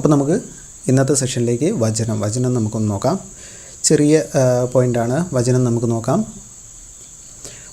അപ്പോൾ നമുക്ക് ഇന്നത്തെ സെഷനിലേക്ക് വചനം വചനം നമുക്കൊന്ന് നോക്കാം. ചെറിയ പോയിന്റാണ് വചനം നമുക്ക് നോക്കാം.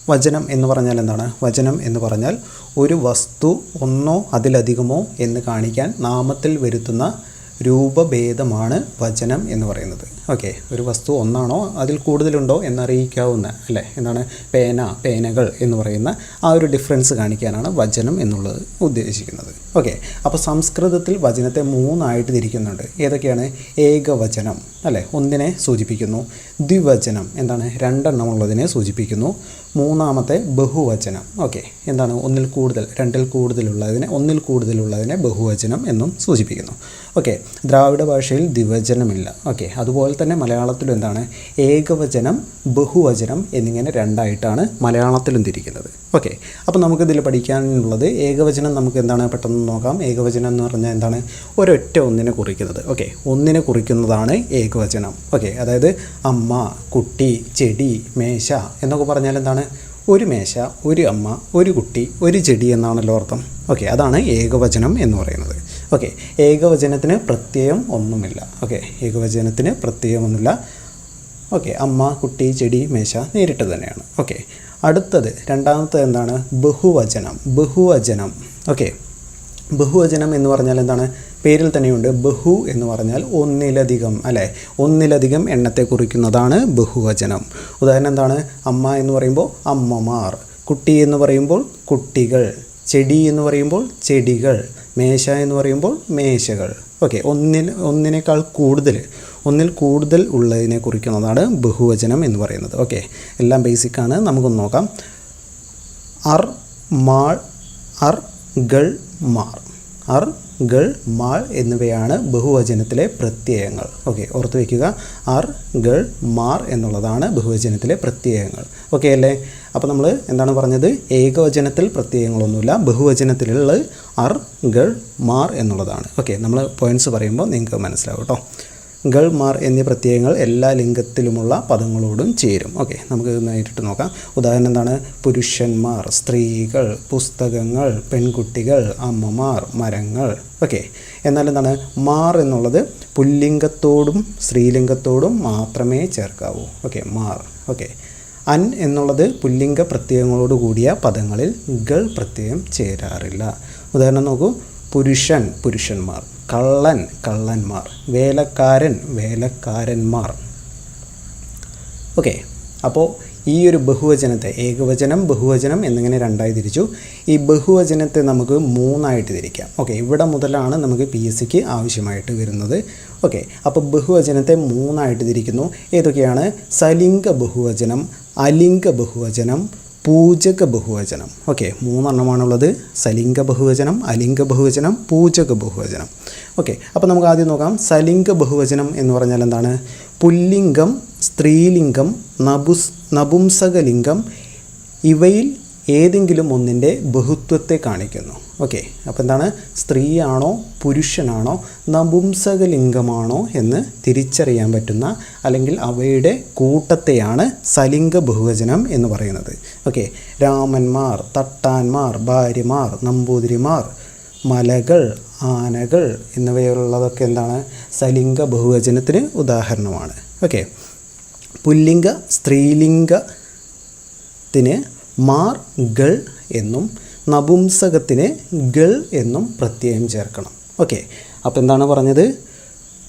വചനം എന്ന് പറഞ്ഞാൽ എന്താണ്? വചനം എന്ന് പറഞ്ഞാൽ ഒരു വസ്തു ഒന്നോ അതിലധികമോ എന്ന് കാണിക്കാൻ നാമത്തിൽ വരുത്തുന്ന രൂപഭേദമാണ് വചനം എന്ന് പറയുന്നത്. ഓക്കെ ഒരു വസ്തു ഒന്നാണോ? അതിൽ കൂടുതലുണ്ടോ എന്നറിയിക്കാവുന്ന അല്ലേ? എന്താണ്? പേന പേനകൾ എന്ന് പറയുന്ന ആ ഒരു ഡിഫറൻസ് കാണിക്കാനാണ് വചനം എന്നുള്ളത് ഉദ്ദേശിക്കുന്നത്. ഓക്കെ അപ്പോൾ സംസ്കൃതത്തിൽ വചനത്തെ മൂന്നായിട്ട് തിരിക്കുന്നുണ്ട്. ഏതൊക്കെയാണ്? ഏകവചനം അല്ലേ? ഒന്നിനെ സൂചിപ്പിക്കുന്നു. ദ്വിവചനം എന്താണ്? രണ്ടെണ്ണം ഉള്ളതിനെ സൂചിപ്പിക്കുന്നു. മൂന്നാമത്തെ ബഹുവചനം ഓക്കെ എന്താണ്? ഒന്നിൽ കൂടുതൽ രണ്ടിൽ കൂടുതലുള്ളതിനെ ഒന്നിൽ കൂടുതലുള്ളതിനെ ബഹുവചനം എന്നും സൂചിപ്പിക്കുന്നു. ഓക്കെ ദ്രാവിഡ ഭാഷയിൽ ദ്വിവചനമില്ല. ഓക്കെ അതുപോലെ തന്നെ മലയാളത്തിലും എന്താണ് ഏകവചനം ബഹുവചനം എന്നിങ്ങനെ രണ്ടായിട്ടാണ് മലയാളത്തിലും തിരിക്കുന്നത് ഓക്കെ അപ്പോൾ നമുക്കിതിൽ പഠിക്കാനുള്ളത് ഏകവചനം നമുക്ക് എന്താണ് പെട്ടെന്ന് നോക്കാം. ഏകവചനം എന്ന് പറഞ്ഞാൽ എന്താണ്? ഒരൊറ്റ ഒന്നിനെ കുറിക്കുന്നത്. ഓക്കെ ഒന്നിനെ കുറിക്കുന്നതാണ് ഏകവചനം. ഓക്കെ അതായത് അമ്മ കുട്ടി ചെടി മേശ എന്നൊക്കെ പറഞ്ഞാൽ എന്താണ്? ഒരു മേശ ഒരു അമ്മ ഒരു കുട്ടി ഒരു ചെടി എന്നാണല്ലോ അർത്ഥം. ഓക്കെ അതാണ് ഏകവചനം എന്ന് പറയുന്നത്. ഓക്കെ ഏകവചനത്തിന് പ്രത്യയം ഒന്നുമില്ല. ഓക്കെ ഏകവചനത്തിന് പ്രത്യയമൊന്നുമില്ല ഓക്കെ അമ്മ കുട്ടി ചെടി മേശ നേരിട്ട് തന്നെയാണ്. ഓക്കെ അടുത്തത് രണ്ടാമത്തെ എന്താണ്? ബഹുവചനം ബഹുവചനം. ഓക്കെ ബഹുവചനം എന്ന് പറഞ്ഞാൽ എന്താണ്? പേരിൽ തന്നെയുണ്ട്. ബഹു എന്ന് പറഞ്ഞാൽ ഒന്നിലധികം അല്ലേ? ഒന്നിലധികം എണ്ണത്തെ കുറിക്കുന്നതാണ് ബഹുവചനം. ഉദാഹരണം എന്താണ്? അമ്മ എന്ന് പറയുമ്പോൾ അമ്മമാർ കുട്ടി എന്ന് പറയുമ്പോൾ കുട്ടികൾ ചെടി എന്ന് പറയുമ്പോൾ ചെടികൾ മേശ എന്ന് പറയുമ്പോൾ മേശകൾ. ഓക്കെ ഒന്നിൽ ഒന്നിനേക്കാൾ കൂടുതൽ ഒന്നിൽ കൂടുതൽ ഉള്ളതിനെ കുറിക്കുന്നതാണ് ബഹുവചനം എന്ന് പറയുന്നത്. ഓക്കെ എല്ലാം ബേസിക് ആണ്. നമുക്കൊന്ന് നോക്കാം. അർ മാൾ അർ ഗൾ മാർ. അർ ഗൾ മാൾ എന്നിവയാണ് ബഹുവചനത്തിലെ പ്രത്യയങ്ങൾ. ഓക്കെ ഓർത്തു വയ്ക്കുക ആർ ഗൾ മാർ എന്നുള്ളതാണ് ബഹുവചനത്തിലെ പ്രത്യയങ്ങൾ. ഓക്കെ അല്ലേ? അപ്പോൾ നമ്മൾ എന്താണ് പറഞ്ഞത്? ഏകവചനത്തിൽ പ്രത്യയങ്ങളൊന്നുമില്ല. ബഹുവചനത്തിലുള്ള അർ ഗൾ മാർ എന്നുള്ളതാണ്. ഓക്കെ നമ്മൾ പോയിന്റ്സ് പറയുമ്പോൾ നിങ്ങൾക്ക് മനസ്സിലാവും കേട്ടോ ഗൾ മാർ എന്നീ പ്രത്യയങ്ങൾ എല്ലാ ലിംഗത്തിലുമുള്ള പദങ്ങളോടും ചേരും. ഓക്കെ നമുക്ക് നേരിട്ട് നോക്കാം. ഉദാഹരണം എന്താണ്? പുരുഷന്മാർ സ്ത്രീകൾ പുസ്തകങ്ങൾ പെൺകുട്ടികൾ അമ്മമാർ മരങ്ങൾ. ഓക്കെ എന്നാൽ എന്താണ്? മാർ എന്നുള്ളത് പുല്ലിംഗത്തോടും സ്ത്രീലിംഗത്തോടും മാത്രമേ ചേർക്കാവൂ. ഓക്കെ മാർ. ഓക്കെ അൻ എന്നുള്ളത് പുല്ലിംഗ പ്രത്യയങ്ങളോട് കൂടിയ പദങ്ങളിൽ ഗൾ പ്രത്യയം ചേരാറില്ല. ഉദാഹരണം നോക്കൂ. പുരുഷൻ പുരുഷന്മാർ. കള്ളൻ കള്ളന്മാർ. വേലക്കാരൻ വേലക്കാരന്മാർ. ഓക്കെ അപ്പോൾ ഈ ഒരു ബഹുവചനത്തെ ഏകവചനം ബഹുവചനം എന്നിങ്ങനെ രണ്ടായി തിരിച്ചു. ഈ ബഹുവചനത്തെ നമുക്ക് മൂന്നായിട്ട് തിരിക്കാം. ഓക്കെ ഇവിടെ മുതലാണ് നമുക്ക് പി എസ് സിക്ക് ആവശ്യമായിട്ട് വരുന്നത്. ഓക്കെ അപ്പോൾ ബഹുവചനത്തെ മൂന്നായിട്ട് തിരിക്കുന്നു. ഏതൊക്കെയാണ്? സലിംഗ ബഹുവചനം അലിംഗ ബഹുവചനം പൂജക ബഹുവചനം. ഓക്കെ മൂന്നെണ്ണമാണുള്ളത്. സലിംഗ ബഹുവചനം അലിംഗ ബഹുവചനം പൂജക ബഹുവചനം. ഓക്കെ അപ്പോൾ നമുക്ക് ആദ്യം നോക്കാം. സലിംഗ ബഹുവചനം എന്ന് പറഞ്ഞാൽ എന്താണ്? പുല്ലിംഗം സ്ത്രീലിംഗം നപുസ് നപുംസകലിംഗം ഇവയിൽ ഏതെങ്കിലും ഒന്നിന്റെ ബഹുത്വത്തെ കാണിക്കുന്നു. ഓക്കെ അപ്പോൾ എന്താണ്? സ്ത്രീയാണോ പുരുഷനാണോ നപുംസകലിംഗമാണോ എന്ന് തിരിച്ചറിയാൻ പറ്റുന്ന അല്ലെങ്കിൽ അവയുടെ കൂട്ടത്തെയാണ് സലിംഗ ബഹുവചനം എന്ന് പറയുന്നത്. ഓക്കെ രാമന്മാർ തട്ടാന്മാർ ഭാര്യമാർ നമ്പൂതിരിമാർ മലകൾ ആനകൾ എന്നിവയുള്ളതൊക്കെ എന്താണ്? സലിംഗ ബഹുവചനത്തിന് ഉദാഹരണമാണ്. ഓക്കെ പുല്ലിംഗ സ്ത്രീലിംഗത്തിന് മാർ ഗൾ എന്നും നപുംസകത്തിന് ഗൾ എന്നും പ്രത്യയം ചേർക്കണം. ഓക്കെ. അപ്പോൾ എന്താണ് പറഞ്ഞത്?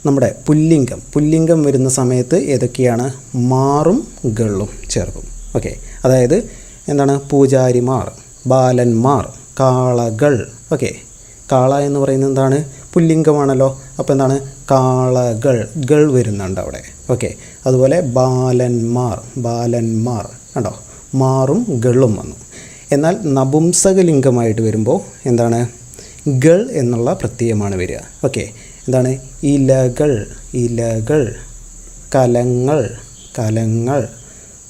നമ്മുടെ പുല്ലിംഗം. പുല്ലിംഗം വരുന്ന സമയത്ത് ഏതൊക്കെയാണ്? മാറും ഗളും ചേർക്കും. ഓക്കെ. അതായത് എന്താണ്? പൂജാരിമാർ ബാലന്മാർ കാളകൾ. ഓക്കെ. കാള എന്ന് പറയുന്നത് എന്താണ്? പുല്ലിംഗമാണല്ലോ. അപ്പോൾ എന്താണ്? കാളകൾ. ഗൾ വരുന്നുണ്ട് അവിടെ. ഓക്കെ. അതുപോലെ ബാലന്മാർ ബാലന്മാർ. കണ്ടോ? മാറും ഗളും വന്നു. എന്നാൽ നപുംസകലിംഗമായിട്ട് വരുമ്പോൾ എന്താണ്? ഗൾ എന്നുള്ള പ്രത്യയമാണ് വരിക. ഓക്കെ. എന്താണ്? ഇലകൾ ഇലകൾ കലങ്ങൾ കലങ്ങൾ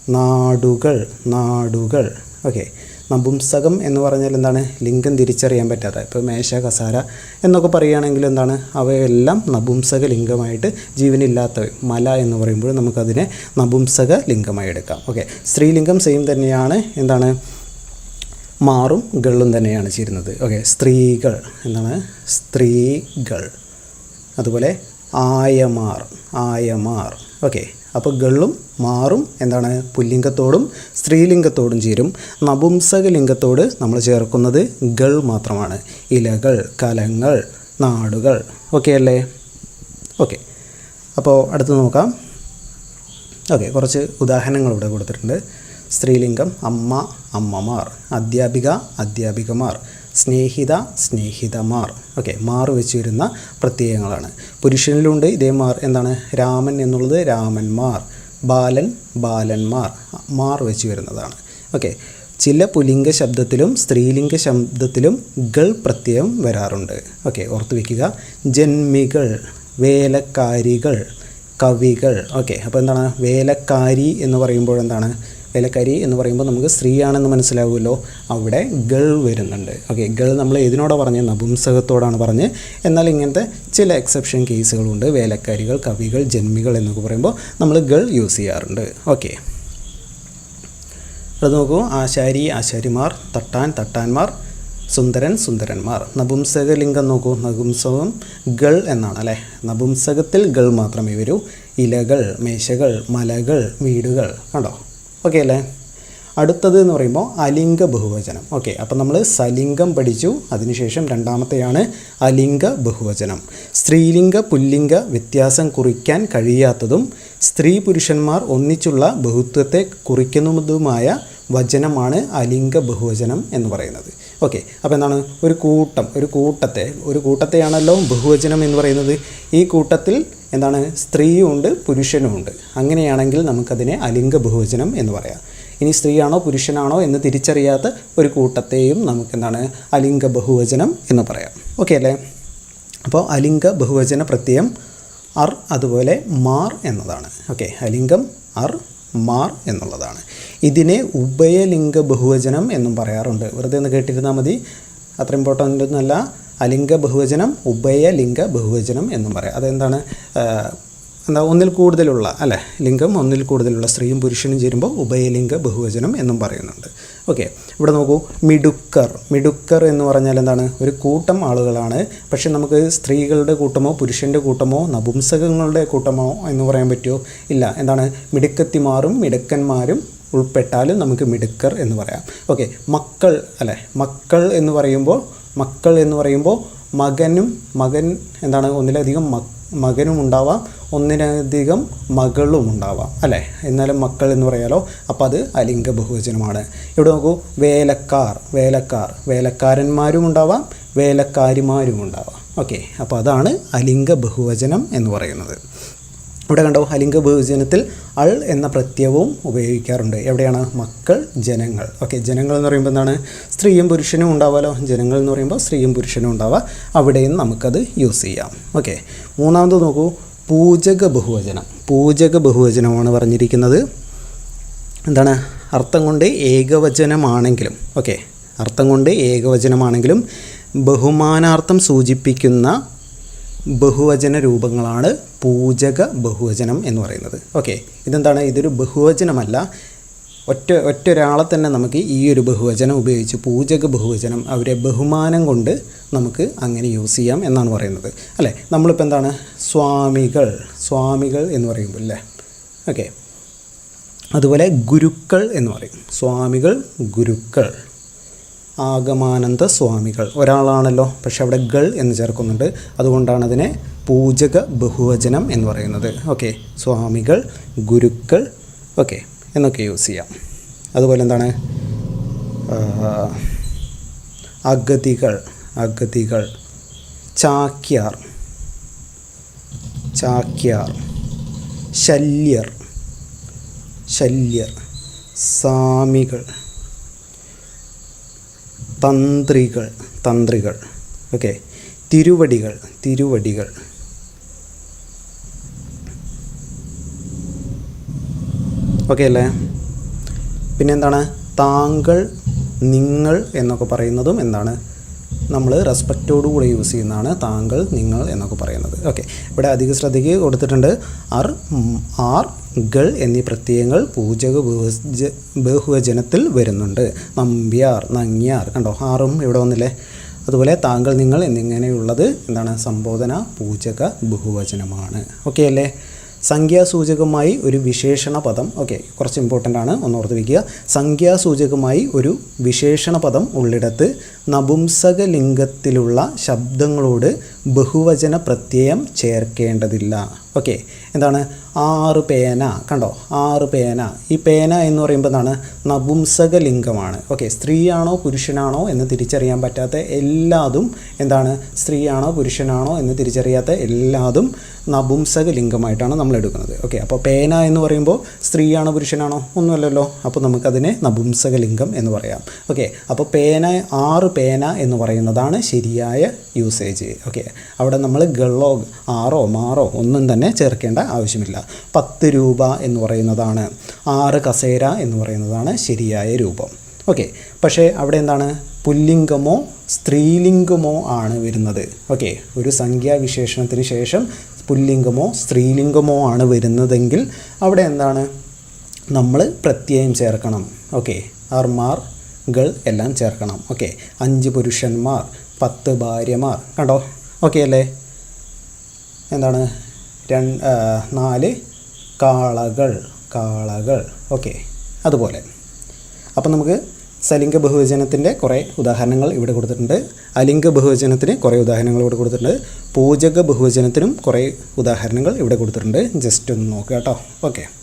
നാടുകൾ നാടുകൾ. ഓക്കെ. നപുംസകം എന്ന് പറഞ്ഞാൽ എന്താണ്? ലിംഗം തിരിച്ചറിയാൻ പറ്റാത്ത. ഇപ്പോൾ മേശ കസാര എന്നൊക്കെ പറയുകയാണെങ്കിൽ എന്താണ്? അവയെല്ലാം നപുംസക ലിംഗമായിട്ട് ജീവനില്ലാത്തവ മല എന്ന് പറയുമ്പോൾ നമുക്കതിനെ നപുംസക ലിംഗമായി എടുക്കാം. ഓക്കെ. സ്ത്രീലിംഗം സെയിം തന്നെയാണ്. എന്താണ്? മാറും ഗള്ളും തന്നെയാണ് ചേരുന്നത് ഓക്കെ. സ്ത്രീകൾ എന്താണ്? സ്ത്രീകൾ. അതുപോലെ ആയമാർ ആയമാർ. ഓക്കെ. അപ്പോൾ ഗള്ളും മാറും എന്താണ്? പുല്ലിംഗത്തോടും സ്ത്രീലിംഗത്തോടും ചേരും. നപുംസകലിംഗത്തോട് നമ്മൾ ചേർക്കുന്നത് ഗൾ മാത്രമാണ്. ഇലകൾ കലങ്ങൾ നാടുകൾ. ഓക്കെ അല്ലേ? ഓക്കെ അപ്പോൾ അടുത്ത് നോക്കാം. ഓക്കെ കുറച്ച് ഉദാഹരണങ്ങൾ ഇവിടെ കൊടുത്തിട്ടുണ്ട്. സ്ത്രീലിംഗം അമ്മ അമ്മമാർ. അധ്യാപിക അധ്യാപികമാർ. സ്നേഹിത സ്നേഹിതമാർ. ഓക്കെ മാർ വെച്ച് വരുന്ന പ്രത്യയങ്ങളാണ്. പുരുഷനിലുണ്ട് ഇതേ മാർ. എന്താണ്? രാമൻ എന്നുള്ളത് രാമന്മാർ. ബാലൻ ബാലന്മാർ മാർ വെച്ച് വരുന്നതാണ്. ഓക്കെ ചില പുലിംഗ ശബ്ദത്തിലും സ്ത്രീലിംഗ ശബ്ദത്തിലും ഗൾ പ്രത്യയം വരാറുണ്ട്. ഓക്കെ ഓർത്ത് വയ്ക്കുക ജന്മികൾ വേലക്കാരികൾ കവികൾ. ഓക്കെ അപ്പോൾ എന്താണ്? വേലക്കാരി എന്ന് പറയുമ്പോൾ എന്താണ്? വേലക്കാരി എന്ന് പറയുമ്പോൾ നമുക്ക് സ്ത്രീയാണെന്ന് മനസ്സിലാവുമല്ലോ. അവിടെ ഗൾ വരുന്നുണ്ട്. ഓക്കെ ഗൾ നമ്മൾ ഏതിനോടാണ് പറഞ്ഞ്? നപുംസകത്തോടാണ് പറഞ്ഞ്. എന്നാൽ ഇങ്ങനത്തെ ചില എക്സെപ്ഷൻ കേസുകളുണ്ട് വേലക്കാരികൾ കവികൾ ജന്മികൾ എന്നൊക്കെ പറയുമ്പോൾ നമ്മൾ ഗൾ യൂസ് ചെയ്യാറുണ്ട്. ഓക്കെ അത് നോക്കൂ. ആശാരി ആശാരിമാർ തട്ടാൻ തട്ടാന്മാർ സുന്ദരൻ സുന്ദരന്മാർ. നപുംസകലിംഗം നോക്കൂ. നപുംസകം ഗൾ എന്നാണ് അല്ലേ? നപുംസകത്തിൽ ഗൾ മാത്രമേ വരൂ. ഇലകൾ മേശകൾ മലകൾ വീടുകൾ. കണ്ടോ? ഓക്കെ അല്ലേ? അടുത്തത് എന്ന് പറയുമ്പോൾ അലിംഗ ബഹുവചനം. ഓക്കെ അപ്പം നമ്മൾ സലിംഗം പഠിച്ചു. അതിനുശേഷം രണ്ടാമത്തെയാണ് അലിംഗ ബഹുവചനം. സ്ത്രീലിംഗ പുല്ലിംഗ വ്യത്യാസം കുറിക്കാൻ കഴിയാത്തതും സ്ത്രീ പുരുഷന്മാർ ഒന്നിച്ചുള്ള ബഹുത്വത്തെ കുറിക്കുന്നതുമായ വചനമാണ് അലിംഗ ബഹുവചനം എന്ന് പറയുന്നത്. ഓക്കെ അപ്പോൾ എന്താണ്? ഒരു കൂട്ടം ഒരു കൂട്ടത്തെ ഒരു കൂട്ടത്തെയാണല്ലോ ബഹുവചനം എന്ന് പറയുന്നത്. ഈ കൂട്ടത്തിൽ എന്താണ്? സ്ത്രീയുമുണ്ട് പുരുഷനുമുണ്ട്. അങ്ങനെയാണെങ്കിൽ നമുക്കതിനെ അലിംഗ ബഹുവചനം എന്ന് പറയാം. ഇനി സ്ത്രീയാണോ പുരുഷനാണോ എന്ന് തിരിച്ചറിയാത്ത ഒരു കൂട്ടത്തെയും നമുക്കെന്താണ്? അലിംഗ ബഹുവചനം എന്ന് പറയാം. ഓക്കെ അല്ലേ? അപ്പോൾ അലിംഗ ബഹുവചന പ്രത്യയം അർ അതുപോലെ മാർ എന്നതാണ്. ഓക്കെ അലിംഗം അർ മാർ എന്നുള്ളതാണ്. ഇതിനെ ഉഭയലിംഗ ബഹുവചനം എന്നും പറയാറുണ്ട്. വെറുതെ ഒന്ന് കേട്ടിരുന്നാൽ മതി. അത്ര ഇമ്പോർട്ടന്റ് ഒന്നുമല്ല. അലിംഗ ബഹുവചനം ഉഭയലിംഗ ബഹുവചനം എന്നും പറയാം. അതെന്താണ്? എന്താ ഒന്നിൽ കൂടുതലുള്ള അല്ലേ? ലിംഗം ഒന്നിൽ കൂടുതലുള്ള സ്ത്രീയും പുരുഷനും ചേരുമ്പോൾ ഉഭയലിംഗ ബഹുവചനം എന്നും പറയുന്നുണ്ട്. ഓക്കെ ഇവിടെ നോക്കൂ. മിടുക്കർ. മിടുക്കർ എന്ന് പറഞ്ഞാൽ എന്താണ്? ഒരു കൂട്ടം ആളുകളാണ്. പക്ഷേ നമുക്ക് സ്ത്രീകളുടെ കൂട്ടമോ പുരുഷന്റെ കൂട്ടമോ നപുംസകങ്ങളുടെ കൂട്ടമോ എന്ന് പറയാൻ പറ്റുമോ? ഇല്ല. എന്താണ്? മിടുക്കത്തിമാരും മിടുക്കന്മാരും ഉൾപ്പെട്ടാലും നമുക്ക് മിടുക്കർ എന്ന് പറയാം. ഓക്കെ മക്കൾ അല്ലേ? മക്കൾ എന്ന് പറയുമ്പോൾ മക്കൾ എന്ന് പറയുമ്പോൾ മകനും മകൻ എന്താണ് ഒന്നിലധികം മകനും ഉണ്ടാവാം ഒന്നിലധികം മകളും ഉണ്ടാവാം അല്ലേ? എന്നാലും മക്കൾ എന്ന് പറയാലോ അപ്പോൾ അത് അലിംഗ ബഹുവചനമാണ്. ഇവിടെ നോക്കൂ വേലക്കാർ വേലക്കാർ വേലക്കാരന്മാരും ഉണ്ടാവാം വേലക്കാരിമാരും ഉണ്ടാവാം. ഓക്കെ അപ്പോൾ അതാണ് അലിംഗ ബഹുവചനം എന്ന് പറയുന്നത്. ഇവിടെ കണ്ടോ അലിംഗ ബഹുജനത്തിൽ അൾ എന്ന പ്രത്യയവും ഉപയോഗിക്കാറുണ്ട്. എവിടെയാണ്? മക്കൾ ജനങ്ങൾ. ഓക്കെ ജനങ്ങൾ എന്ന് പറയുമ്പോൾ എന്താണ്? സ്ത്രീയും പുരുഷനും ഉണ്ടാവാലോ? ജനങ്ങൾ എന്ന് പറയുമ്പോൾ സ്ത്രീയും പുരുഷനും ഉണ്ടാവാം. അവിടെയും നമുക്കത് യൂസ് ചെയ്യാം. ഓക്കെ മൂന്നാമത് നോക്കൂ. പൂജക ബഹുവചനം. പൂജക ബഹുവചനമാണ് പറഞ്ഞിരിക്കുന്നത്. എന്താണ്? അർത്ഥം കൊണ്ട് ഏകവചനമാണെങ്കിലും ഓക്കെ അർത്ഥം കൊണ്ട് ഏകവചനമാണെങ്കിലും ബഹുമാനാർത്ഥം സൂചിപ്പിക്കുന്ന ബഹുവചന രൂപങ്ങളാണ് പൂജക ബഹുവചനം എന്ന് പറയുന്നത്. ഓക്കെ ഇതെന്താണ്? ഇതൊരു ബഹുവചനമല്ല. ഒറ്റ ഒറ്റ ഒരാളെ തന്നെ നമുക്ക് ഈ ഒരു ബഹുവചനം ഉപയോഗിച്ച് പൂജക ബഹുവചനം അവരെ ബഹുമാനം കൊണ്ട് നമുക്ക് അങ്ങനെ യൂസ് ചെയ്യാം എന്നാണ് പറയുന്നത്. അല്ലേ? നമ്മളിപ്പോൾ എന്താണ്? സ്വാമികൾ സ്വാമികൾ എന്ന് പറയുമ്പോൾ അല്ലേ? ഓക്കെ അതുപോലെ ഗുരുക്കൾ എന്ന് പറയും. സ്വാമികൾ ഗുരുക്കൾ. ആഗമാനന്ദ സ്വാമികൾ ഒരാളാണല്ലോ പക്ഷെ അവിടെ ഗൾ എന്ന് ചേർക്കുന്നുണ്ട്. അതുകൊണ്ടാണ് അതിനെ പൂജക ബഹുവചനം എന്ന് പറയുന്നത്. ഓക്കെ സ്വാമികൾ ഗുരുക്കൾ ഓക്കെ എന്നൊക്കെ യൂസ് ചെയ്യാം. അതുപോലെ എന്താണ്? അഗതികൾ അഗതികൾ ചാക്യാർ ചാക്യാർ ശല്യർ ശല്യർ സാമികൾ. തന്ത്രികൾ തന്ത്രികൾ. ഓക്കെ തിരുവടികൾ തിരുവടികൾ. ഓക്കെ അല്ലേ? പിന്നെന്താണ്? താങ്കൾ നിങ്ങൾ എന്നൊക്കെ പറയുന്നതും എന്താണ്? നമ്മൾ റെസ്പെക്റ്റോടു കൂടെ യൂസ് ചെയ്യുന്നതാണ് താങ്കൾ നിങ്ങൾ എന്നൊക്കെ പറയുന്നത്. ഓക്കെ ഇവിടെ അധിക ശ്രദ്ധയ്ക്ക് കൊടുത്തിട്ടുണ്ട് ആർ ആർ ഗൾ എന്നീ പ്രത്യയങ്ങൾ പൂജക ബഹുവച ബഹുവചനത്തിൽ വരുന്നുണ്ട്. നമ്പ്യാർ നങ്ങ്യാർ കണ്ടോ? ആറും ഇവിടെ വന്നില്ലേ? അതുപോലെ താങ്കൾ നിങ്ങൾ എന്നിങ്ങനെയുള്ളത് എന്താണ്? സംബോധന പൂജക ബഹുവചനമാണ്. ഓക്കെ അല്ലേ? സംഖ്യാസൂചകമായി ഒരു വിശേഷണ പദം ഓക്കെ കുറച്ച് ഇമ്പോർട്ടന്റ് ആണ് ഒന്ന് ഓർത്ത് വയ്ക്കുക സംഖ്യാസൂചകമായി ഒരു വിശേഷണ പദം ഉള്ളിടത്ത് നപുംസക ലിംഗത്തിലുള്ള ശബ്ദങ്ങളോട് ബഹുവചന പ്രത്യയം ചേർക്കേണ്ടതില്ല. ഓക്കെ എന്താണ്? ആറ് പേന കണ്ടോ? ആറ് പേന. ഈ പേന എന്ന് പറയുമ്പോൾ എന്താണ്? നപുംസക ലിംഗമാണ് ഓക്കെ സ്ത്രീയാണോ പുരുഷനാണോ എന്ന് തിരിച്ചറിയാൻ പറ്റാത്ത എല്ലാതും എന്താണ്? സ്ത്രീയാണോ പുരുഷനാണോ എന്ന് തിരിച്ചറിയാത്ത എല്ലാതും നപുംസക ലിംഗമായിട്ടാണ് നമ്മൾ എടുക്കുന്നത്. ഓക്കെ അപ്പോൾ പേന എന്ന് പറയുമ്പോൾ സ്ത്രീയാണോ പുരുഷനാണോ? ഒന്നുമല്ലല്ലോ. അപ്പോൾ നമുക്കതിനെ നപുംസക ലിംഗം എന്ന് പറയാം. ഓക്കെ അപ്പോൾ പേന ആറ് പേന എന്ന് പറയുന്നതാണ് ശരിയായ യൂസേജ് ഓക്കെ അവിടെ നമ്മൾ ഗള്ളോ ആറോ മാറോ ഒന്നും തന്നെ ചേർക്കേണ്ട ആവശ്യമില്ല. പത്ത് രൂപ എന്ന് പറയുന്നതാണ്. ആറ് കസേര എന്ന് പറയുന്നതാണ് ശരിയായ രൂപം. ഓക്കെ. പക്ഷേ അവിടെ എന്താണ്? പുല്ലിംഗമോ സ്ത്രീലിംഗമോ ആണ് വരുന്നത്. ഓക്കെ. ഒരു സംഖ്യാവിശേഷണത്തിന് ശേഷം പുല്ലിംഗമോ സ്ത്രീലിംഗമോ ആണ് വരുന്നതെങ്കിൽ അവിടെ എന്താണ്? നമ്മൾ പ്രത്യയം ചേർക്കണം. ഓക്കെ. ആർമാർ ഗൾ എല്ലാം ചേർക്കണം. ഓക്കെ. അഞ്ച് പുരുഷന്മാർ പത്ത് ഭാര്യമാർ. കണ്ടോ? ഓക്കെ അല്ലേ? എന്താണ്? നാല് കാളകൾ കാളകൾ. ഓക്കെ അതുപോലെ. അപ്പം നമുക്ക് സലിംഗ ബഹുവചനത്തിന്റെ കുറേ ഉദാഹരണങ്ങൾ ഇവിടെ കൊടുത്തിട്ടുണ്ട്. അലിംഗ ബഹുവചനത്തിന് കുറേ ഉദാഹരണങ്ങൾ ഇവിടെ കൊടുത്തിട്ടുണ്ട്. പൂജക ബഹുവചനത്തിനും കുറേ ഉദാഹരണങ്ങൾ ഇവിടെ കൊടുത്തിട്ടുണ്ട്. ജസ്റ്റ് ഒന്ന് നോക്കുക കേട്ടോ. ഓക്കെ.